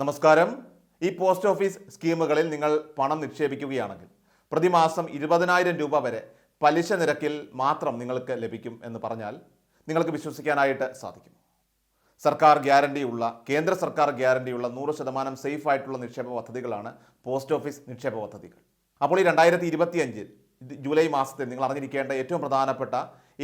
നമസ്കാരം. ഈ post office സ്കീമുകളിൽ നിങ്ങൾ പണം നിക്ഷേപിക്കുകയാണെങ്കിൽ പ്രതിമാസം ഇരുപതിനായിരം രൂപ വരെ പലിശ നിരക്കിൽ മാത്രം നിങ്ങൾക്ക് ലഭിക്കും എന്ന് പറഞ്ഞാൽ നിങ്ങൾക്ക് വിശ്വസിക്കാനായിട്ട് സാധിക്കും. സർക്കാർ ഗ്യാരണ്ടിയുള്ള കേന്ദ്ര സർക്കാർ ഗ്യാരണ്ടിയുള്ള നൂറ് ശതമാനം സേഫ് ആയിട്ടുള്ള നിക്ഷേപ പദ്ധതികളാണ് പോസ്റ്റ് ഓഫീസ് നിക്ഷേപ പദ്ധതികൾ. അപ്പോൾ ഈ രണ്ടായിരത്തി ഇരുപത്തിയഞ്ചിൽ ജൂലൈ മാസത്തിൽ നിങ്ങൾ അറിഞ്ഞിരിക്കേണ്ട ഏറ്റവും പ്രധാനപ്പെട്ട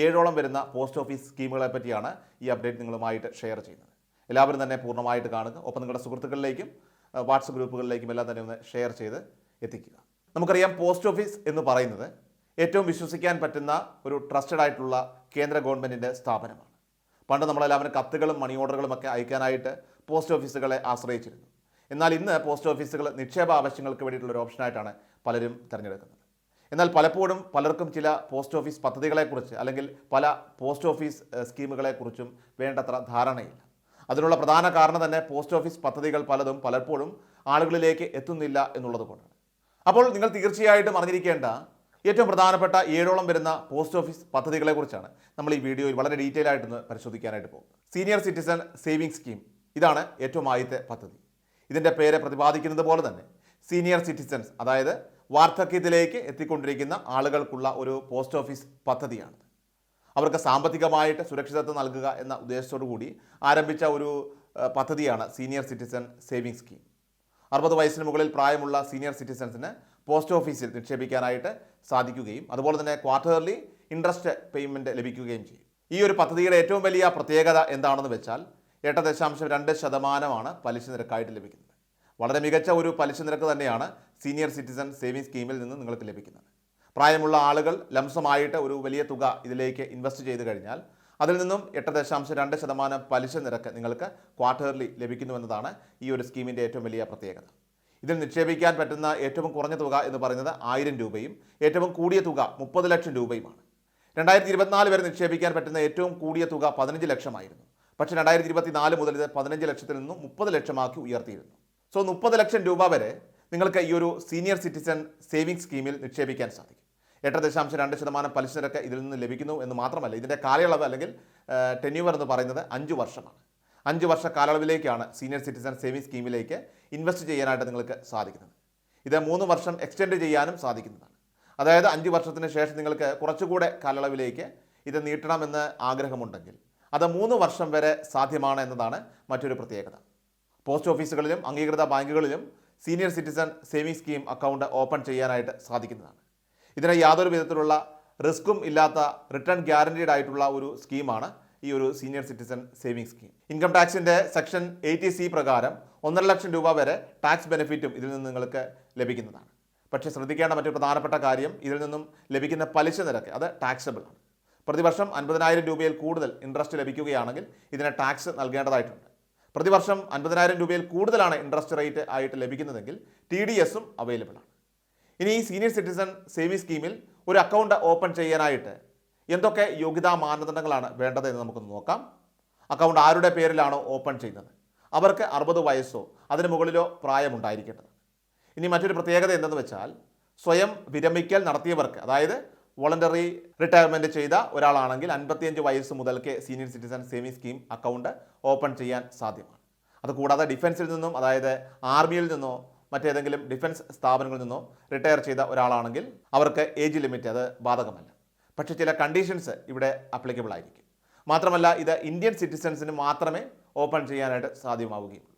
ഏഴോളം വരുന്ന പോസ്റ്റ് ഓഫീസ് സ്കീമുകളെ പറ്റിയാണ് ഈ അപ്ഡേറ്റ് നിങ്ങളുമായിട്ട് ഷെയർ ചെയ്യുന്നത്. എല്ലാവരും തന്നെ പൂർണമായിട്ട് കാണുക ഒപ്പം നിങ്ങളുടെ സുഹൃത്തുക്കളിലേക്കും വാട്സപ്പ് ഗ്രൂപ്പുകളിലേക്കും എല്ലാം തന്നെ ഒന്ന് ഷെയർ ചെയ്ത് എത്തിക്കുക. നമുക്കറിയാം പോസ്റ്റ് ഓഫീസ് എന്ന് പറയുന്നത് ഏറ്റവും വിശ്വസിക്കാൻ പറ്റുന്ന ഒരു ട്രസ്റ്റഡ് ആയിട്ടുള്ള കേന്ദ്ര ഗവൺമെന്റിന്റെ സ്ഥാപനമാണ്. പണ്ട് നമ്മളെല്ലാവരും കത്തുകളും മണി ഓർഡറുകളും ഒക്കെ അയക്കാനായിട്ട് പോസ്റ്റ് ഓഫീസുകളെ ആശ്രയിച്ചിരുന്നു. എന്നാൽ ഇന്ന് പോസ്റ്റ് ഓഫീസുകൾ നിക്ഷേപ ആവശ്യങ്ങൾക്ക് വേണ്ടിയിട്ടുള്ള ഒരു ഓപ്ഷനായിട്ടാണ് പലരും തിരഞ്ഞെടുക്കുന്നത്. എന്നാൽ പലപ്പോഴും പലർക്കും ചില പോസ്റ്റ് ഓഫീസ് പദ്ധതികളെക്കുറിച്ച് അല്ലെങ്കിൽ പല പോസ്റ്റ് ഓഫീസ് സ്കീമുകളെക്കുറിച്ചും വേണ്ടത്ര ധാരണയില്ല. അതിനുള്ള പ്രധാന കാരണം തന്നെ പോസ്റ്റ് ഓഫീസ് പദ്ധതികൾ പലതും പലപ്പോഴും ആളുകളിലേക്ക് എത്തുന്നില്ല എന്നുള്ളത് കൊണ്ടാണ്. അപ്പോൾ നിങ്ങൾ തീർച്ചയായിട്ടും അറിഞ്ഞിരിക്കേണ്ട ഏറ്റവും പ്രധാനപ്പെട്ട ഏഴോളം വരുന്ന പോസ്റ്റ് ഓഫീസ് പദ്ധതികളെക്കുറിച്ചാണ് നമ്മൾ ഈ വീഡിയോയിൽ വളരെ ഡീറ്റെയിൽ ആയിട്ടൊന്ന് പരിശോധിക്കാനായിട്ട് പോകും സീനിയർ സിറ്റിസൺ സേവിംഗ് സ്കീം. ഇതാണ് ഏറ്റവും ആദ്യത്തെ പദ്ധതി. ഇതിന്റെ പേരെ പ്രതിപാദിക്കുന്നത് പോലെ തന്നെ സീനിയർ സിറ്റിസൺസ് അതായത് വാർദ്ധക്യത്തിലേക്ക് എത്തിക്കൊണ്ടിരിക്കുന്ന ആളുകൾക്കുള്ള ഒരു പോസ്റ്റ് ഓഫീസ് പദ്ധതിയാണ്. അവർക്ക് സാമ്പത്തികമായിട്ട് സുരക്ഷിതത്വം നൽകുക എന്ന ഉദ്ദേശത്തോടു കൂടി ആരംഭിച്ച ഒരു പദ്ധതിയാണ് സീനിയർ സിറ്റിസൺ സേവിംഗ് സ്കീം. അറുപത് വയസ്സിന് മുകളിൽ പ്രായമുള്ള സീനിയർ സിറ്റിസൺസിന് പോസ്റ്റ് ഓഫീസിൽ നിക്ഷേപിക്കാനായിട്ട് സാധിക്കുകയും അതുപോലെ തന്നെ ക്വാർട്ടർലി ഇൻട്രസ്റ്റ് പേയ്മെന്റ് ലഭിക്കുകയും ചെയ്യും. ഈ ഒരു പദ്ധതിയുടെ ഏറ്റവും വലിയ പ്രത്യേകത എന്താണെന്ന് വെച്ചാൽ എട്ട് ദശാംശം രണ്ട് ശതമാനമാണ് പലിശ നിരക്കായിട്ട് ലഭിക്കുന്നത്. വളരെ മികച്ച ഒരു പലിശ നിരക്ക് തന്നെയാണ് സീനിയർ സിറ്റിസൺ സേവിംഗ് സ്കീമിൽ നിന്ന് നിങ്ങൾക്ക് ലഭിക്കുന്നത്. പ്രായമുള്ള ആളുകൾ ലംസമായിട്ട് ഒരു വലിയ തുക ഇതിലേക്ക് ഇൻവെസ്റ്റ് ചെയ്ത് കഴിഞ്ഞാൽ അതിൽ നിന്നും എട്ട് ദശാംശം രണ്ട് ശതമാനം പലിശ നിരക്ക് നിങ്ങൾക്ക് ക്വാർട്ടർലി ലഭിക്കുന്നുവെന്നതാണ് ഈ ഒരു സ്കീമിന്റെ ഏറ്റവും വലിയ പ്രത്യേകത. ഇതിൽ നിക്ഷേപിക്കാൻ പറ്റുന്ന ഏറ്റവും കുറഞ്ഞ തുക എന്ന് പറയുന്നത് ആയിരം രൂപയും ഏറ്റവും കൂടിയ തുക മുപ്പത് ലക്ഷം രൂപയുമാണ്. രണ്ടായിരത്തി ഇരുപത്തിനാല് വരെ നിക്ഷേപിക്കാൻ പറ്റുന്ന ഏറ്റവും കൂടിയ തുക പതിനഞ്ച് ലക്ഷമായിരുന്നു. പക്ഷേ രണ്ടായിരത്തി ഇരുപത്തിനാല് മുതൽ ഇത് പതിനഞ്ച് ലക്ഷത്തിൽ നിന്നും മുപ്പത് ലക്ഷമാക്കി ഉയർത്തിയിരുന്നു. സോ മുപ്പത് ലക്ഷം രൂപ വരെ നിങ്ങൾക്ക് ഈ ഒരു സീനിയർ സിറ്റിസൺ സേവിംഗ് സ്കീമിൽ നിക്ഷേപിക്കാൻ സാധിക്കും. എട്ട് ദശാംശം രണ്ട് ശതമാനം പലിശ നിരക്ക് ഇതിൽ നിന്ന് ലഭിക്കുന്നു എന്ന് മാത്രമല്ല ഇതിന്റെ കാലയളവ് അല്ലെങ്കിൽ ടെന്യൂവർ എന്ന് പറയുന്നത് അഞ്ച് വർഷമാണ്. അഞ്ച് വർഷ കാലയളവിലേക്കാണ് സീനിയർ സിറ്റിസൺ സേവിംഗ് സ്കീമിലേക്ക് ഇൻവെസ്റ്റ് ചെയ്യാനായിട്ട് നിങ്ങൾക്ക് സാധിക്കുന്നത്. ഇത് മൂന്ന് വർഷം എക്സ്റ്റെൻഡ് ചെയ്യാനും സാധിക്കുന്നതാണ്. അതായത് അഞ്ച് വർഷത്തിന് ശേഷം നിങ്ങൾക്ക് കുറച്ചുകൂടെ കാലയളവിലേക്ക് ഇത് നീട്ടണമെന്ന് ആഗ്രഹമുണ്ടെങ്കിൽ അത് മൂന്ന് വർഷം വരെ സാധ്യമാണ് എന്നതാണ് മറ്റൊരു പ്രത്യേകത. പോസ്റ്റ് ഓഫീസുകളിലും അംഗീകൃത ബാങ്കുകളിലും senior citizen saving scheme account open ചെയ്യാനായിട്ട് സാധിക്കുന്നതാണ്. ഇതിന് യാതൊരു വിധത്തിലുള്ള റിസ്ക്കും ഇല്ലാത്ത റിട്ടേൺ ഗ്യാരണ്ടീഡ് ആയിട്ടുള്ള ഒരു സ്കീമാണ് ഈ ഒരു senior citizen saving scheme income ടാക്സിന്റെ section eighty C പ്രകാരം ഒന്നര ലക്ഷം രൂപ വരെ ടാക്സ് ബെനിഫിറ്റും ഇതിൽ നിന്ന് നിങ്ങൾക്ക് ലഭിക്കുന്നതാണ്. പക്ഷേ ശ്രദ്ധിക്കേണ്ട മറ്റൊരു പ്രധാനപ്പെട്ട കാര്യം ഇതിൽ നിന്നും ലഭിക്കുന്ന പലിശ നിരക്ക് അത് ടാക്സബിൾ ആണ്. പ്രതിവർഷം അൻപതിനായിരം രൂപയിൽ കൂടുതൽ ഇൻട്രസ്റ്റ് ലഭിക്കുകയാണെങ്കിൽ ഇതിന് ടാക്സ് നൽകേണ്ടതായിട്ടുണ്ട്. പ്രതിവർഷം അൻപതിനായിരം രൂപയിൽ കൂടുതലാണ് ഇൻട്രസ്റ്റ് റേറ്റ് ആയിട്ട് ലഭിക്കുന്നതെങ്കിൽ ടി ഡി എസും അവൈലബിൾ ആണ്. ഇനി ഈ സീനിയർ സിറ്റിസൺ സേവിംഗ് സ്കീമിൽ ഒരു അക്കൗണ്ട് ഓപ്പൺ ചെയ്യാനായിട്ട് എന്തൊക്കെ യോഗ്യതാ മാനദണ്ഡങ്ങളാണ് വേണ്ടത് എന്ന് നമുക്കൊന്ന് നോക്കാം. അക്കൗണ്ട് ആരുടെ പേരിലാണോ ഓപ്പൺ ചെയ്യുന്നത്? അവർക്ക് അറുപത് വയസ്സോ അതിന് മുകളിലോ പ്രായമുണ്ടായിരിക്കേണ്ടത്. ഇനി മറ്റൊരു പ്രത്യേകത എന്തെന്ന് വെച്ചാൽ സ്വയം വിരമിക്കൽ നടത്തിയവർക്ക് അതായത് വോളണ്ടറി റിട്ടയർമെന്റ് ചെയ്ത ഒരാളാണെങ്കിൽ അൻപത്തിയഞ്ച് വയസ്സ് മുതൽക്ക് senior citizen saving scheme account open ചെയ്യാൻ സാധ്യമാണ്. അതുകൂടാതെ ഡിഫൻസിൽ നിന്നും അതായത് ആർമിയിൽ നിന്നോ മറ്റേതെങ്കിലും ഡിഫൻസ് സ്ഥാപനങ്ങളിൽ നിന്നോ റിട്ടയർ ചെയ്ത ഒരാളാണെങ്കിൽ അവർക്ക് ഏജ് ലിമിറ്റ് അത് ബാധകമല്ല. പക്ഷേ ചില കണ്ടീഷൻസ് ഇവിടെ അപ്ലിക്കബിൾ ആയിരിക്കും. മാത്രമല്ല ഇത് ഇന്ത്യൻ സിറ്റിസൺസിന് മാത്രമേ ഓപ്പൺ ചെയ്യാനായിട്ട് സാധ്യമാവുകയുള്ളൂ.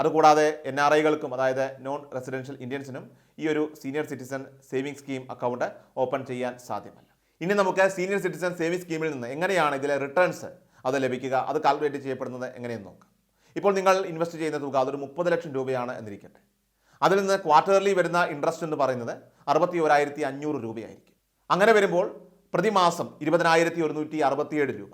അതുകൂടാതെ എൻ ആർ ഐകൾക്കും അതായത് നോൺ റെസിഡൻഷ്യൽ ഇന്ത്യൻസിനും ഈ ഒരു senior citizen saving scheme account open ചെയ്യാൻ സാധ്യമല്ല. ഇനി നമുക്ക് സീനിയർ സിറ്റിസൺ സേവിംഗ് സ്കീമിൽ നിന്ന് എങ്ങനെയാണ് ഇതിലെ റിട്ടേൺസ് അത് ലഭിക്കുക അത് കാൽക്കുലേറ്റ് ചെയ്യപ്പെടുന്നത് എങ്ങനെയെന്ന് നോക്കാം. ഇപ്പോൾ നിങ്ങൾ ഇൻവെസ്റ്റ് ചെയ്യുന്ന തുക അതൊരു മുപ്പത് ലക്ഷം രൂപയാണ് എന്നിരിക്കട്ടെ. അതിൽ നിന്ന് ക്വാർട്ടർലി വരുന്ന ഇൻട്രസ്റ്റ് എന്ന് പറയുന്നത് അറുപത്തി ഒരായിരത്തി അഞ്ഞൂറ് രൂപയായിരിക്കും. അങ്ങനെ വരുമ്പോൾ പ്രതിമാസം ഇരുപതിനായിരത്തി ഒരുന്നൂറ്റി അറുപത്തിയേഴ് രൂപ.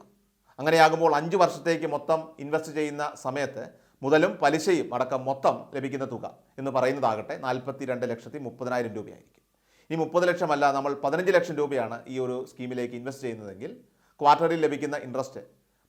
അങ്ങനെയാകുമ്പോൾ അഞ്ച് വർഷത്തേക്ക് മൊത്തം ഇൻവെസ്റ്റ് ചെയ്യുന്ന സമയത്ത് മുതലും പലിശയും അടക്കം മൊത്തം ലഭിക്കുന്ന തുക എന്ന് പറയുന്നതാകട്ടെ നാൽപ്പത്തി രണ്ട് ലക്ഷത്തി മുപ്പതിനായിരം രൂപയായിരിക്കും. ഈ മുപ്പത് ലക്ഷമല്ല നമ്മൾ പതിനഞ്ച് ലക്ഷം രൂപയാണ് ഈ ഒരു സ്കീമിലേക്ക് ഇൻവെസ്റ്റ് ചെയ്യുന്നതെങ്കിൽ ക്വാർട്ടറിൽ ലഭിക്കുന്ന ഇൻട്രസ്റ്റ്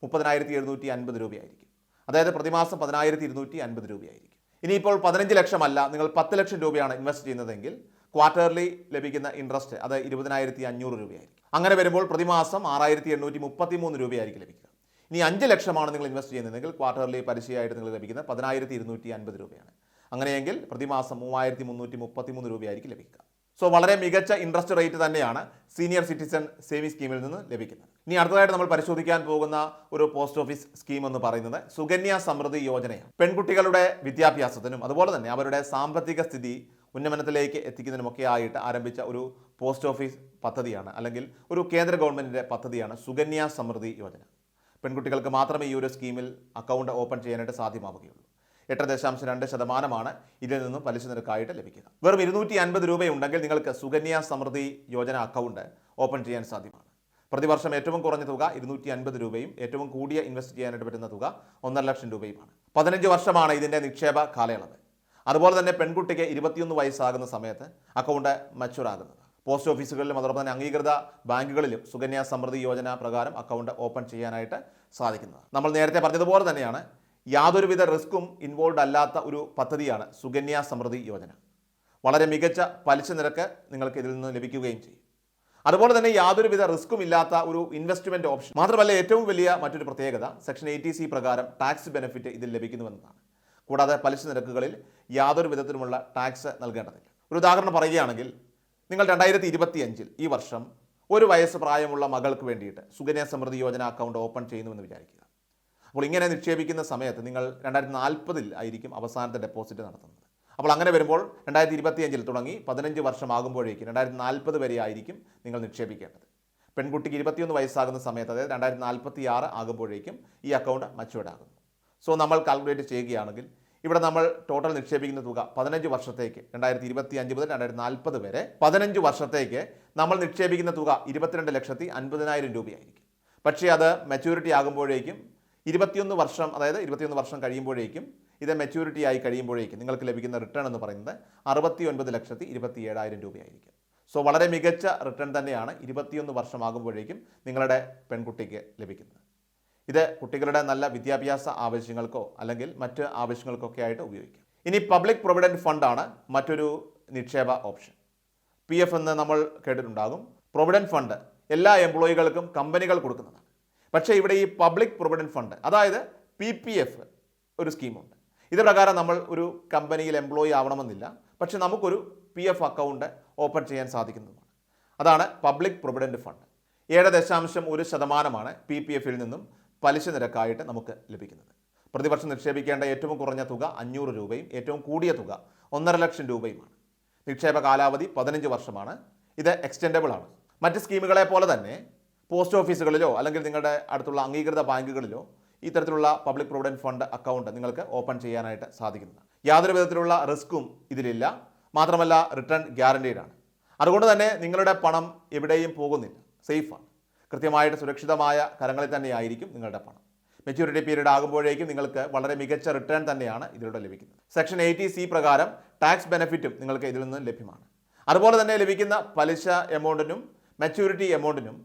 മുപ്പതിനായിരത്തി എഴുന്നൂറ്റി അൻപത് രൂപയായിരിക്കും. അതായത് പ്രതിമാസം പതിനായിരത്തി ഇരുന്നൂറ്റി അൻപത് രൂപയായിരിക്കും. ഇനിയിപ്പോൾ പതിനഞ്ച് ലക്ഷമല്ല നിങ്ങൾ പത്ത് ലക്ഷം രൂപയാണ് ഇൻവെസ്റ്റ് ചെയ്യുന്നതെങ്കിൽ ക്വാർട്ടർലി ലഭിക്കുന്ന ഇൻട്രസ്റ്റ് അത് ഇരുപതിനായിരത്തി അഞ്ഞൂറ് രൂപയായിരിക്കും. അങ്ങനെ വരുമ്പോൾ പ്രതിമാസം ആറായിരത്തി എണ്ണൂറ്റി മുപ്പത്തി മൂന്ന് രൂപയായിരിക്കും ലഭിക്കുക. ഇനി അഞ്ച് ലക്ഷമാണ് നിങ്ങൾ ഇൻവെസ്റ്റ് ചെയ്യുന്നതെങ്കിൽ ക്വാർട്ടർലി പലിശയായിട്ട് നിങ്ങൾ ലഭിക്കുന്ന പതിനായിരത്തി ഇരുന്നൂറ്റി അൻപത് രൂപയാണ്. അങ്ങനെയെങ്കിൽ പ്രതിമാസം മൂവായിരത്തി മുന്നൂറ്റി മുപ്പത്തി മൂന്ന് രൂപയായിരിക്കും ലഭിക്കുക. സോ വളരെ മികച്ച ഇൻട്രസ്റ്റ് റേറ്റ് തന്നെയാണ് സീനിയർ സിറ്റിസൺ സേവിംഗ് സ്കീമിൽ നിന്ന് ലഭിക്കുന്നത്. ഇനി അടുത്തതായിട്ട് നമ്മൾ പരിശോധിക്കാൻ പോകുന്ന ഒരു പോസ്റ്റ് ഓഫീസ് സ്കീം എന്ന് പറയുന്നത് സുകന്യ സമൃദ്ധി യോജനയാണ്. പെൺകുട്ടികളുടെ വിദ്യാഭ്യാസത്തിനും അതുപോലെ തന്നെ അവരുടെ സാമ്പത്തിക സ്ഥിതി ഉന്നമനത്തിലേക്ക് എത്തിക്കുന്നതിനുമൊക്കെ ആയിട്ട് ആരംഭിച്ച ഒരു പോസ്റ്റ് ഓഫീസ് പദ്ധതിയാണ് അല്ലെങ്കിൽ ഒരു കേന്ദ്ര ഗവൺമെന്റിന്റെ പദ്ധതിയാണ് സുകന്യ സമൃദ്ധി യോജന. പെൺകുട്ടികൾക്ക് മാത്രമേ ഈ ഒരു സ്കീമിൽ അക്കൗണ്ട് ഓപ്പൺ ചെയ്യാനായിട്ട് സാധ്യമാവുകയുള്ളൂ. എട്ട് ദശാംശം രണ്ട് ശതമാനമാണ് ഇതിൽ നിന്നും പലിശ നിരക്കായിട്ട് ലഭിക്കുക. വെറും ഇരുന്നൂറ്റി അൻപത് രൂപയുണ്ടെങ്കിൽ നിങ്ങൾക്ക് സുകന്യ സമൃദ്ധി യോജന അക്കൗണ്ട് ഓപ്പൺ ചെയ്യാൻ സാധ്യമാണ്. പ്രതിവർഷം ഏറ്റവും കുറഞ്ഞ തുക ഇരുന്നൂറ്റി അൻപത് രൂപയും ഏറ്റവും കൂടിയ ഇൻവെസ്റ്റ് ചെയ്യാനായിട്ട് പറ്റുന്ന തുക ഒന്നര ലക്ഷം രൂപയുമാണ്. പതിനഞ്ച് വർഷമാണ് ഇതിന്റെ നിക്ഷേപ കാലയളവ്. അതുപോലെ തന്നെ പെൺകുട്ടിക്ക് ഇരുപത്തിയൊന്ന് വയസ്സാകുന്ന സമയത്ത് അക്കൗണ്ട് മച്ചുവർ ആകുന്നത്. പോസ്റ്റ് ഓഫീസുകളിലും അതോടൊപ്പം തന്നെ അംഗീകൃത ബാങ്കുകളിലും സുകന്യ സമൃദ്ധി യോജന പ്രകാരം അക്കൗണ്ട് ഓപ്പൺ ചെയ്യാനായിട്ട് സാധിക്കുന്നത്. നമ്മൾ നേരത്തെ പറഞ്ഞതുപോലെ തന്നെയാണ് യാതൊരുവിധ റിസ്ക്കും ഇൻവോൾവ് അല്ലാത്ത ഒരു പദ്ധതിയാണ് സുകന്യ സമൃദ്ധി യോജന. വളരെ മികച്ച പലിശ നിരക്ക് നിങ്ങൾക്ക് ഇതിൽ നിന്ന് ലഭിക്കുകയും ചെയ്യും. അതുപോലെ തന്നെ യാതൊരുവിധ റിസ്ക്കും ഇല്ലാത്ത ഒരു ഇൻവെസ്റ്റ്മെന്റ് ഓപ്ഷൻ മാത്രമല്ല ഏറ്റവും വലിയ മറ്റൊരു പ്രത്യേകത സെക്ഷൻ എയ്റ്റി സി പ്രകാരം ടാക്സ് ബെനിഫിറ്റ് ഇതിൽ ലഭിക്കുന്നുവെന്നതാണ്. കൂടാതെ പലിശ നിരക്കുകളിൽ യാതൊരു വിധത്തിലുമുള്ള ടാക്സ് നൽകേണ്ടതില്ല. ഒരു ഉദാഹരണം പറയുകയാണെങ്കിൽ നിങ്ങൾ രണ്ടായിരത്തി ഇരുപത്തി അഞ്ചിൽ ഈ വർഷം ഒരു വയസ്സ് പ്രായമുള്ള മകൾക്ക് വേണ്ടിയിട്ട് സുകന്യ സമൃദ്ധി യോജന അക്കൗണ്ട് ഓപ്പൺ ചെയ്യുന്നുവെന്ന് വിചാരിക്കുക. അപ്പോൾ ഇങ്ങനെ നിക്ഷേപിക്കുന്ന സമയത്ത് നിങ്ങൾ രണ്ടായിരത്തി നാൽപ്പതിൽ ആയിരിക്കും അവസാനത്തെ ഡെപ്പോസിറ്റ് നടത്തുന്നത്. അപ്പോൾ അങ്ങനെ വരുമ്പോൾ രണ്ടായിരത്തി ഇരുപത്തി അഞ്ചിൽ തുടങ്ങി പതിനഞ്ച് വർഷമാകുമ്പോഴേക്കും രണ്ടായിരത്തി നാൽപ്പത് വരെ ആയിരിക്കും നിങ്ങൾ നിക്ഷേപിക്കേണ്ടത്. പെൺകുട്ടിക്ക് ഇരുപത്തിയൊന്ന് വയസ്സാകുന്ന സമയത്ത് അതായത് രണ്ടായിരത്തി നാൽപ്പത്തി ആറ് ആകുമ്പോഴേക്കും ഈ അക്കൗണ്ട് മച്ചുവേർഡ് ആകുന്നു. സോ നമ്മൾ കാൽക്കുലേറ്റ് ചെയ്യുകയാണെങ്കിൽ ഇവിടെ നമ്മൾ ടോട്ടൽ നിക്ഷേപിക്കുന്ന തുക പതിനഞ്ച് വർഷത്തേക്ക് രണ്ടായിരത്തി ഇരുപത്തി അഞ്ച് മുതൽ രണ്ടായിരത്തി നാൽപ്പത് വരെ പതിനഞ്ച് വർഷത്തേക്ക് നമ്മൾ നിക്ഷേപിക്കുന്ന തുക ഇരുപത്തിരണ്ട് ലക്ഷത്തി അൻപതിനായിരം രൂപയായിരിക്കും. പക്ഷേ അത് മെച്യൂരിറ്റി ആകുമ്പോഴേക്കും ഇരുപത്തിയൊന്ന് വർഷം അതായത് ഇരുപത്തിയൊന്ന് വർഷം കഴിയുമ്പോഴേക്കും ഇത് മെച്യൂരിറ്റി ആയി കഴിയുമ്പോഴേക്കും നിങ്ങൾക്ക് ലഭിക്കുന്ന റിട്ടേൺ എന്ന് പറയുന്നത് അറുപത്തി ഒൻപത് ലക്ഷത്തി ഇരുപത്തി ഏഴായിരം രൂപയായിരിക്കും. സോ വളരെ മികച്ച റിട്ടേൺ തന്നെയാണ് ഇരുപത്തിയൊന്ന് വർഷമാകുമ്പോഴേക്കും നിങ്ങളുടെ പെൺകുട്ടിക്ക് ലഭിക്കുന്നത്. ഇത് കുട്ടികളുടെ നല്ല വിദ്യാഭ്യാസ ആവശ്യങ്ങൾക്കോ അല്ലെങ്കിൽ മറ്റ് ആവശ്യങ്ങൾക്കൊക്കെ ആയിട്ട് ഉപയോഗിക്കാം. ഇനി പബ്ലിക് പ്രൊവിഡന്റ് ഫണ്ടാണ് മറ്റൊരു നിക്ഷേപ ഓപ്ഷൻ പി എഫ് എന്ന് നമ്മൾ കേട്ടിട്ടുണ്ടാകും. പ്രൊവിഡന്റ് ഫണ്ട് എല്ലാ എംപ്ലോയികൾക്കും കമ്പനികൾ കൊടുക്കുന്നതാണ്. പക്ഷേ ഇവിടെ ഈ പബ്ലിക് പ്രൊവിഡന്റ് ഫണ്ട് അതായത് പി പി എഫ് ഒരു സ്കീമുണ്ട്. ഇത് പ്രകാരം നമ്മൾ ഒരു കമ്പനിയിൽ എംപ്ലോയി ആവണമെന്നില്ല പക്ഷേ നമുക്കൊരു പി എഫ് അക്കൗണ്ട് ഓപ്പൺ ചെയ്യാൻ സാധിക്കുന്നതുമാണ് അതാണ് പബ്ലിക് പ്രൊവിഡന്റ് ഫണ്ട് ഏഴ് ദശാംശം ഒരു ശതമാനമാണ് പി പി എഫിൽ നിന്നും പലിശ നിരക്കായിട്ട് നമുക്ക് ലഭിക്കുന്നത്. പ്രതിവർഷം നിക്ഷേപിക്കേണ്ട ഏറ്റവും കുറഞ്ഞ തുക അഞ്ഞൂറ് രൂപയും ഏറ്റവും കൂടിയ തുക ഒന്നര ലക്ഷം രൂപയുമാണ്. നിക്ഷേപ കാലാവധി പതിനഞ്ച് വർഷമാണ്. ഇത് എക്സ്റ്റെൻഡബിൾ ആണ്. മറ്റ് സ്കീമുകളെ പോലെ തന്നെ പോസ്റ്റ് ഓഫീസുകളിലോ അല്ലെങ്കിൽ നിങ്ങളുടെ അടുത്തുള്ള അംഗീകൃത ബാങ്കുകളിലോ ഇത്തരത്തിലുള്ള പബ്ലിക് പ്രൊവിഡന്റ് ഫണ്ട് അക്കൗണ്ട് നിങ്ങൾക്ക് ഓപ്പൺ ചെയ്യാനായിട്ട് സാധിക്കുന്നതാണ് യാതൊരു വിധത്തിലുള്ള റിസ്ക്കും ഇതിലില്ല. മാത്രമല്ല റിട്ടേൺ ഗ്യാരണ്ടീഡാണ് അതുകൊണ്ട് തന്നെ നിങ്ങളുടെ പണം എവിടെയും പോകുന്നില്ല. സേഫാണ് കൃത്യമായിട്ട് സുരക്ഷിതമായ കരങ്ങളിൽ തന്നെയായിരിക്കും നിങ്ങളുടെ പണം. മെച്യൂരിറ്റി പീരീഡ് ആകുമ്പോഴേക്കും നിങ്ങൾക്ക് വളരെ മികച്ച റിട്ടേൺ തന്നെയാണ് ഇതിലൂടെ ലഭിക്കുന്നത്. സെക്ഷൻ എയ്റ്റി സി പ്രകാരം ടാക്സ് ബെനിഫിറ്റും നിങ്ങൾക്ക് ഇതിൽ നിന്ന് ലഭ്യമാണ്. അതുപോലെ തന്നെ ലഭിക്കുന്ന പലിശ എമൗണ്ടിനും മെച്യൂരിറ്റി എമൗണ്ടിനും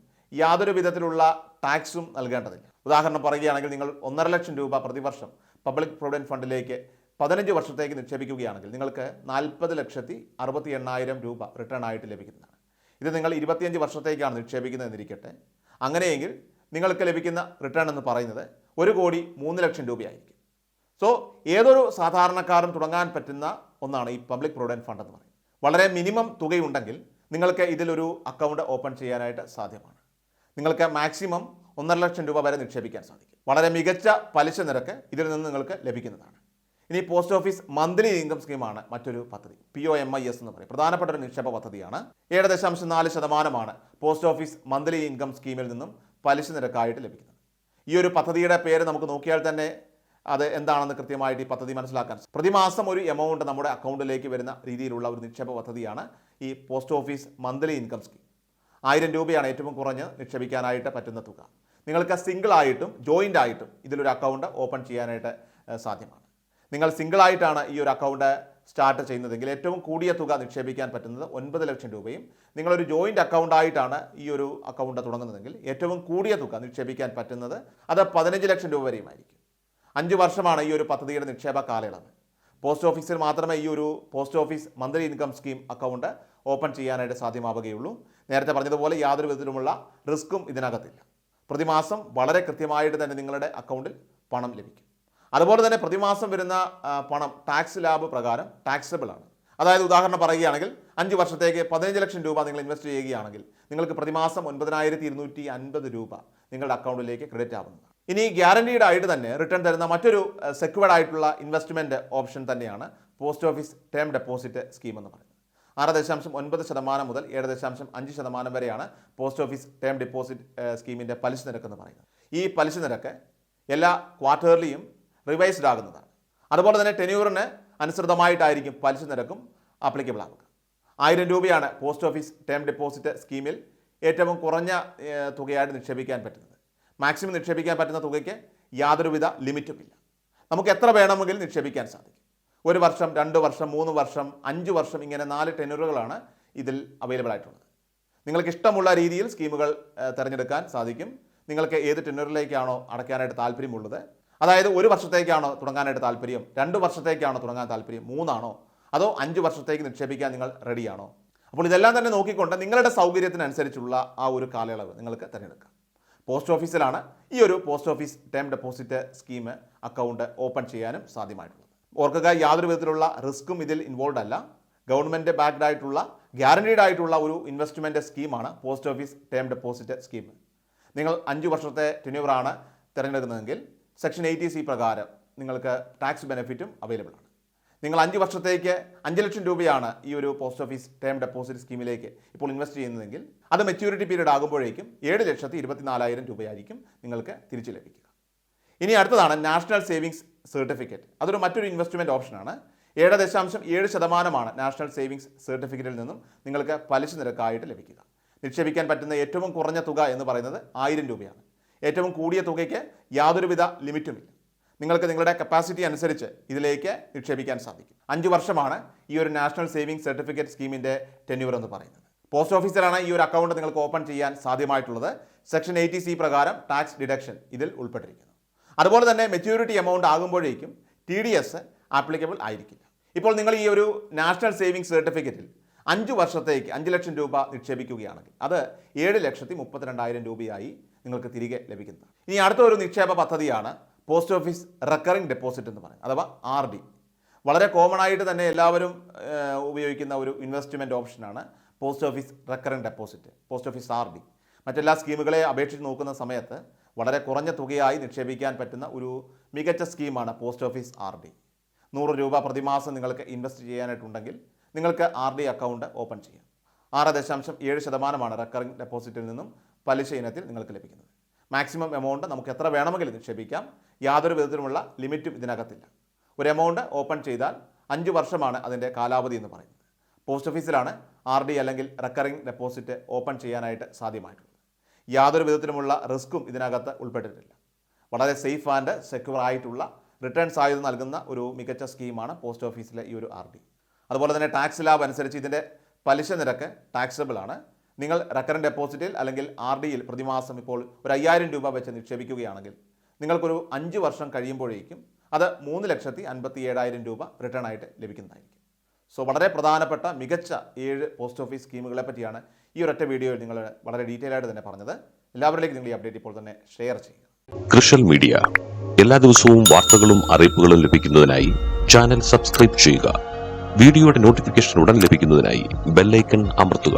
യാതൊരു വിധത്തിലുള്ള ടാക്സും നൽകേണ്ടതില്ല. ഉദാഹരണം പറയുകയാണെങ്കിൽ നിങ്ങൾ ഒന്നര ലക്ഷം രൂപ പ്രതിവർഷം പബ്ലിക് പ്രൊവിഡന്റ് ഫണ്ടിലേക്ക് പതിനഞ്ച് വർഷത്തേക്ക് നിക്ഷേപിക്കുകയാണെങ്കിൽ നിങ്ങൾക്ക് നാൽപ്പത് ലക്ഷത്തി അറുപത്തി എണ്ണായിരം രൂപ റിട്ടേൺ ആയിട്ട് ലഭിക്കുന്നതാണ്. ഇത് നിങ്ങൾ ഇരുപത്തിയഞ്ച് വർഷത്തേക്കാണ് നിക്ഷേപിക്കുന്നതെന്നിരിക്കട്ടെ അങ്ങനെയെങ്കിൽ നിങ്ങൾക്ക് ലഭിക്കുന്ന റിട്ടേൺ എന്ന് പറയുന്നത് ഒരു കോടി മൂന്ന് ലക്ഷം രൂപയായിരിക്കും. സോ ഏതൊരു സാധാരണക്കാരും തുടങ്ങാൻ പറ്റുന്ന ഒന്നാണ് ഈ പബ്ലിക് പ്രൊവിഡന്റ് ഫണ്ട് എന്ന് പറയുന്നത്. വളരെ മിനിമം തുകയുണ്ടെങ്കിൽ നിങ്ങൾക്ക് ഇതിലൊരു അക്കൗണ്ട് ഓപ്പൺ ചെയ്യാനായിട്ട് സാധ്യമാണ്. നിങ്ങൾക്ക് മാക്സിമം ഒന്നര ലക്ഷം രൂപ വരെ നിക്ഷേപിക്കാൻ സാധിക്കും. വളരെ മികച്ച പലിശ നിരക്ക് ഇതിൽ നിന്ന് നിങ്ങൾക്ക് ലഭിക്കുന്നതാണ്. ഇനി പോസ്റ്റ് ഓഫീസ് മന്ത്ലി ഇൻകം സ്കീമാണ് മറ്റൊരു പദ്ധതി P O M I S എന്ന് പറയും. പ്രധാനപ്പെട്ട ഒരു നിക്ഷേപ പദ്ധതിയാണ്. ഏഴ് ദശാംശം നാല് ശതമാനമാണ് പോസ്റ്റ് ഓഫീസ് മന്ത്ലി ഇൻകം സ്കീമിൽ നിന്നും പലിശ നിരക്കായിട്ട് ലഭിക്കുന്നത്. ഈ ഒരു പദ്ധതിയുടെ പേര് നമുക്ക് നോക്കിയാൽ തന്നെ അത് എന്താണെന്ന് കൃത്യമായിട്ട് ഈ പദ്ധതി മനസ്സിലാക്കാൻ. പ്രതിമാസം ഒരു എമൗണ്ട് നമ്മുടെ അക്കൗണ്ടിലേക്ക് വരുന്ന രീതിയിലുള്ള ഒരു നിക്ഷേപ പദ്ധതിയാണ് ഈ post office monthly income scheme. ആയിരം രൂപയാണ് ഏറ്റവും കുറഞ്ഞ് നിക്ഷേപിക്കാനായിട്ട് പറ്റുന്ന തുക. നിങ്ങൾക്ക് സിംഗിൾ ആയിട്ടും ജോയിന്റ് ആയിട്ടും ഇതിലൊരു അക്കൗണ്ട് ഓപ്പൺ ചെയ്യാനായിട്ട് സാധ്യമാണ്. നിങ്ങൾ സിംഗിൾ ആയിട്ടാണ് ഈ ഒരു അക്കൗണ്ട് സ്റ്റാർട്ട് ചെയ്യുന്നതെങ്കിൽ ഏറ്റവും കൂടിയ തുക നിക്ഷേപിക്കാൻ പറ്റുന്നത് ഒൻപത് ലക്ഷം രൂപയും നിങ്ങളൊരു ജോയിന്റ് അക്കൗണ്ട് ആയിട്ടാണ് ഈ ഒരു അക്കൗണ്ട് തുടങ്ങുന്നതെങ്കിൽ ഏറ്റവും കൂടിയ തുക നിക്ഷേപിക്കാൻ പറ്റുന്നത് അത് പതിനഞ്ച് ലക്ഷം രൂപ വരെയുമായിരിക്കും. അഞ്ച് വർഷമാണ് ഈ ഒരു പദ്ധതിയുടെ നിക്ഷേപ കാലയളവ്. പോസ്റ്റ് ഓഫീസിൽ മാത്രമേ ഈ ഒരു post office monthly income scheme account open ചെയ്യാനായിട്ട് സാധ്യമാവുകയുള്ളൂ. നേരത്തെ പറഞ്ഞതുപോലെ യാതൊരു വിധത്തിലുമുള്ള റിസ്ക്കും ഇതിനകത്തില്ല. പ്രതിമാസം വളരെ കൃത്യമായിട്ട് തന്നെ നിങ്ങളുടെ അക്കൗണ്ടിൽ പണം ലഭിക്കും. അതുപോലെ തന്നെ പ്രതിമാസം വരുന്ന പണം ടാക്സ് ലാബ് പ്രകാരം ടാക്സബിൾ ആണ്. അതായത് ഉദാഹരണം പറയുകയാണെങ്കിൽ അഞ്ച് വർഷത്തേക്ക് പതിനഞ്ച് ലക്ഷം രൂപ നിങ്ങൾ ഇൻവെസ്റ്റ് ചെയ്യുകയാണെങ്കിൽ നിങ്ങൾക്ക് പ്രതിമാസം ഒൻപതിനായിരത്തി ഇരുന്നൂറ്റി അൻപത് രൂപ നിങ്ങളുടെ അക്കൗണ്ടിലേക്ക് ക്രെഡിറ്റ് ആവുന്നതാണ്. ഇനി ഗ്യാരണ്ടീഡ് ആയിട്ട് തന്നെ റിട്ടേൺ തരുന്ന മറ്റൊരു സെക്യൂർഡ് ആയിട്ടുള്ള ഇൻവെസ്റ്റ്മെന്റ് ഓപ്ഷൻ തന്നെയാണ് post office term deposit scheme എന്ന് പറയുന്നത്. ആറ് ദശാംശം ഒൻപത് ശതമാനം മുതൽ ഏഴ് ദശാംശം അഞ്ച് ശതമാനം വരെയാണ് പോസ്റ്റ് ഓഫീസ് ടേം ഡെപ്പോസിറ്റ് സ്കീമിന്റെ പലിശ നിരക്ക് എന്ന് പറയുന്നത്. ഈ പലിശ നിരക്ക് എല്ലാ ക്വാർട്ടേർലിയും റിവൈസ്ഡ് ആകുന്നതാണ്. അതുപോലെ തന്നെ ടെന്യൂറിന് അനുസൃതമായിട്ടായിരിക്കും പലിശ നിരക്കും ആപ്ലിക്കബിൾ ആവുക. ആയിരം രൂപയാണ് പോസ്റ്റ് ഓഫീസ് ടേം ഡെപ്പോസിറ്റ് സ്കീമിൽ ഏറ്റവും കുറഞ്ഞ തുകയായിട്ട് നിക്ഷേപിക്കാൻ പറ്റുന്നത്. മാക്സിമം നിക്ഷേപിക്കാൻ പറ്റുന്ന തുകയ്ക്ക് യാതൊരുവിധ ലിമിറ്റുമില്ല. നമുക്ക് എത്ര വേണമെങ്കിലും നിക്ഷേപിക്കാൻ സാധിക്കും. ഒരു വർഷം രണ്ട് വർഷം മൂന്ന് വർഷം അഞ്ച് വർഷം ഇങ്ങനെ നാല് ടെനുറുകളാണ് ഇതിൽ അവൈലബിൾ ആയിട്ടുള്ളത്. നിങ്ങൾക്ക് ഇഷ്ടമുള്ള രീതിയിൽ സ്കീമുകൾ തിരഞ്ഞെടുക്കാൻ സാധിക്കും. നിങ്ങൾക്ക് ഏത് ടെനുറിലേക്കാണോ അടയ്ക്കാനായിട്ട് താല്പര്യമുള്ളത്. അതായത് ഒരു വർഷത്തേക്കാണോ തുടങ്ങാനായിട്ട് താല്പര്യം രണ്ട് വർഷത്തേക്കാണോ തുടങ്ങാൻ താല്പര്യം മൂന്നാണോ അതോ അഞ്ച് വർഷത്തേക്ക് നിക്ഷേപിക്കാൻ നിങ്ങൾ റെഡിയാണോ അപ്പോൾ ഇതെല്ലാം തന്നെ നോക്കിക്കൊണ്ട് നിങ്ങളുടെ സൗകര്യത്തിനനുസരിച്ചുള്ള ആ ഒരു കാലയളവ് നിങ്ങൾക്ക് തിരഞ്ഞെടുക്കാം. പോസ്റ്റ് ഓഫീസിലാണ് ഈ ഒരു post office term deposit scheme account open ചെയ്യാനും സാധ്യമായിട്ടുള്ളത്. ഓർക്കുക യാതൊരു വിധത്തിലുള്ള റിസ്ക്കും ഇതിൽ ഇൻവോൾവ് അല്ല. ഗവൺമെന്റ് ബാക്ക്ഡ് ആയിട്ടുള്ള ഗ്യാരണ്ടീഡ് ആയിട്ടുള്ള ഒരു ഇൻവെസ്റ്റ്മെന്റ് സ്കീമാണ് post office term deposit scheme. നിങ്ങൾ അഞ്ച് വർഷത്തെ ടെന്യൂറാണ് തിരഞ്ഞെടുക്കുന്നതെങ്കിൽ സെക്ഷൻ എയ്റ്റി സി പ്രകാരം നിങ്ങൾക്ക് ടാക്സ് ബെനിഫിറ്റും അവൈലബിൾ ആണ്. നിങ്ങൾ അഞ്ച് വർഷത്തേക്ക് അഞ്ച് ലക്ഷം രൂപയാണ് ഈ ഒരു പോസ്റ്റ് ഓഫീസ് ടേം ഡെപ്പോസിറ്റ് സ്കീമിലേക്ക് ഇപ്പോൾ ഇൻവെസ്റ്റ് ചെയ്യുന്നതെങ്കിൽ അത് മെച്യൂരിറ്റി പീരീഡ് ആകുമ്പോഴേക്കും ഏഴ് ലക്ഷത്തി ഇരുപത്തിനാലായിരം രൂപയായിരിക്കും നിങ്ങൾക്ക് തിരിച്ചു ലഭിക്കുക. ഇനി അടുത്തതാണ് നാഷണൽ സേവിങ്സ് സർട്ടിഫിക്കറ്റ് അതൊരു മറ്റൊരു ഇൻവെസ്റ്റ്മെന്റ് ഓപ്ഷനാണ് ഏഴ് ദശാംശം ഏഴ് ശതമാനമാണ് നാഷണൽ സേവിങ്സ് സർട്ടിഫിക്കറ്റിൽ നിന്നും നിങ്ങൾക്ക് പലിശ നിരക്കായിട്ട് ലഭിക്കുക. നിക്ഷേപിക്കാൻ പറ്റുന്ന ഏറ്റവും കുറഞ്ഞ തുക എന്ന് പറയുന്നത് ആയിരം രൂപയാണ്. ഏറ്റവും കൂടിയ തുകയ്ക്ക് യാതൊരുവിധ ലിമിറ്റുമില്ല. നിങ്ങൾക്ക് നിങ്ങളുടെ കപ്പാസിറ്റി അനുസരിച്ച് ഇതിലേക്ക് നിക്ഷേപിക്കാൻ സാധിക്കും. അഞ്ച് വർഷമാണ് ഈ ഒരു നാഷണൽ സേവിംഗ് സർട്ടിഫിക്കറ്റ് സ്കീമിന്റെ ടെന്യൂർ എന്ന് പറയുന്നത്. പോസ്റ്റ് ഓഫീസിലാണ് ഈ ഒരു അക്കൗണ്ട് നിങ്ങൾക്ക് ഓപ്പൺ ചെയ്യാൻ സാധ്യമായിട്ടുള്ളത്. സെക്ഷൻ എയ്റ്റി സി പ്രകാരം ടാക്സ് ഡിഡക്ഷൻ ഇതിൽ ഉൾപ്പെട്ടിരിക്കുന്നു. അതുപോലെ തന്നെ മെച്യൂരിറ്റി എമൗണ്ട് ആകുമ്പോഴേക്കും ടി ഡി എസ് ആപ്ലിക്കബിൾ ആയിരിക്കില്ല. ഇപ്പോൾ നിങ്ങൾ ഈ ഒരു നാഷണൽ സേവിംഗ് സർട്ടിഫിക്കറ്റിൽ അഞ്ച് വർഷത്തേക്ക് അഞ്ച് ലക്ഷം രൂപ നിക്ഷേപിക്കുകയാണെങ്കിൽ അത് ഏഴ് ലക്ഷത്തി മുപ്പത്തിരണ്ടായിരം രൂപയായി നിങ്ങൾക്ക് തിരികെ ലഭിക്കുന്നത് ഇനി അടുത്ത ഒരു നിക്ഷേപ പദ്ധതിയാണ് പോസ്റ്റ് ഓഫീസ് റെക്കറിംഗ് ഡെപ്പോസിറ്റ് എന്ന് പറയും അഥവാ ആർ ഡി വളരെ കോമൺ ആയിട്ട് തന്നെ എല്ലാവരും ഉപയോഗിക്കുന്ന ഒരു ഇൻവെസ്റ്റ്മെന്റ് ഓപ്ഷനാണ് post office recurring deposit post office R D മറ്റെല്ലാ സ്കീമുകളെ അപേക്ഷിച്ച് നോക്കുന്ന സമയത്ത് വളരെ കുറഞ്ഞ തുകയായി നിക്ഷേപിക്കാൻ പറ്റുന്ന ഒരു മികച്ച സ്കീമാണ് പോസ്റ്റ് ഓഫീസ് ആർ ഡി നൂറ് രൂപ പ്രതിമാസം നിങ്ങൾക്ക് ഇൻവെസ്റ്റ് ചെയ്യാനായിട്ടുണ്ടെങ്കിൽ നിങ്ങൾക്ക് ആർ ഡി അക്കൗണ്ട് ഓപ്പൺ ചെയ്യാം. ആറ് ദശാംശം ഏഴ് ശതമാനമാണ് റെക്കറിംഗ് ഡെപ്പോസിറ്റിൽ നിന്നും പലിശ ഇനത്തിൽ നിങ്ങൾക്ക് ലഭിക്കുന്നത്. മാക്സിമം എമൗണ്ട് നമുക്ക് എത്ര വേണമെങ്കിലും നിക്ഷേപിക്കാം. യാതൊരു വിധത്തിലുമുള്ള ലിമിറ്റും ഇതിനകത്തില്ല. ഒരു എമൗണ്ട് ഓപ്പൺ ചെയ്താൽ അഞ്ച് വർഷമാണ് അതിന്റെ കാലാവധി എന്ന് പറയുന്നത്. പോസ്റ്റ് ഓഫീസിലാണ് ആർ ഡി അല്ലെങ്കിൽ റെക്കറിംഗ് ഡെപ്പോസിറ്റ് ഓപ്പൺ ചെയ്യാനായിട്ട് സാധ്യമായിട്ടുള്ളത്. യാതൊരു വിധത്തിലുമുള്ള റിസ്ക്കും ഇതിനകത്ത് ഉൾപ്പെട്ടിട്ടില്ല. വളരെ സേഫ് ആൻഡ് സെക്യൂർ ആയിട്ടുള്ള റിട്ടേൺസ് ആയത് നൽകുന്ന ഒരു മികച്ച സ്കീമാണ് പോസ്റ്റ് ഓഫീസിലെ ഈ ഒരു ആർ അതുപോലെ തന്നെ ടാക്സ് ലാബ് അനുസരിച്ച് ഇതിന്റെ പലിശ നിരക്ക് ടാക്സബിൾ ആണ്. നിങ്ങൾ റെക്കറന്റ് ഡെപ്പോസിറ്റിൽ അല്ലെങ്കിൽ ആർ ഡിയിൽ പ്രതിമാസം ഇപ്പോൾ ഒരു അയ്യായിരം രൂപ വെച്ച് നിക്ഷേപിക്കുകയാണെങ്കിൽ നിങ്ങൾക്കൊരു അഞ്ച് വർഷം കഴിയുമ്പോഴേക്കും അത് മൂന്ന് ലക്ഷത്തി അൻപത്തി ഏഴായിരം രൂപ റിട്ടേൺ ആയിട്ട് ലഭിക്കുന്നതായിരിക്കും. സോ വളരെ പ്രധാനപ്പെട്ട മികച്ച ഏഴ് പോസ്റ്റ് ഓഫീസ് സ്കീമുകളെ പറ്റിയാണ് ഈ ഒരൊറ്റ വീഡിയോയിൽ നിങ്ങൾ വളരെ ഡീറ്റെയിൽ ആയിട്ട് തന്നെ പറഞ്ഞത്. എല്ലാവരിലേക്കും നിങ്ങൾ ഈ അപ്ഡേറ്റ് ഇപ്പോൾ തന്നെ ഷെയർ ചെയ്യുക. കൃഷൽ മീഡിയ എല്ലാ ദിവസവും വാർത്തകളും അറിയിപ്പുകളും ലഭിക്കുന്നതിനായി ചാനൽ സബ്സ്ക്രൈബ് ചെയ്യുക. വീഡിയോയുടെ നോട്ടിഫിക്കേഷൻ ഉടൻ ലഭിക്കുന്നതിനായി ബെല്ലൈക്കൺ അമർത്തുക.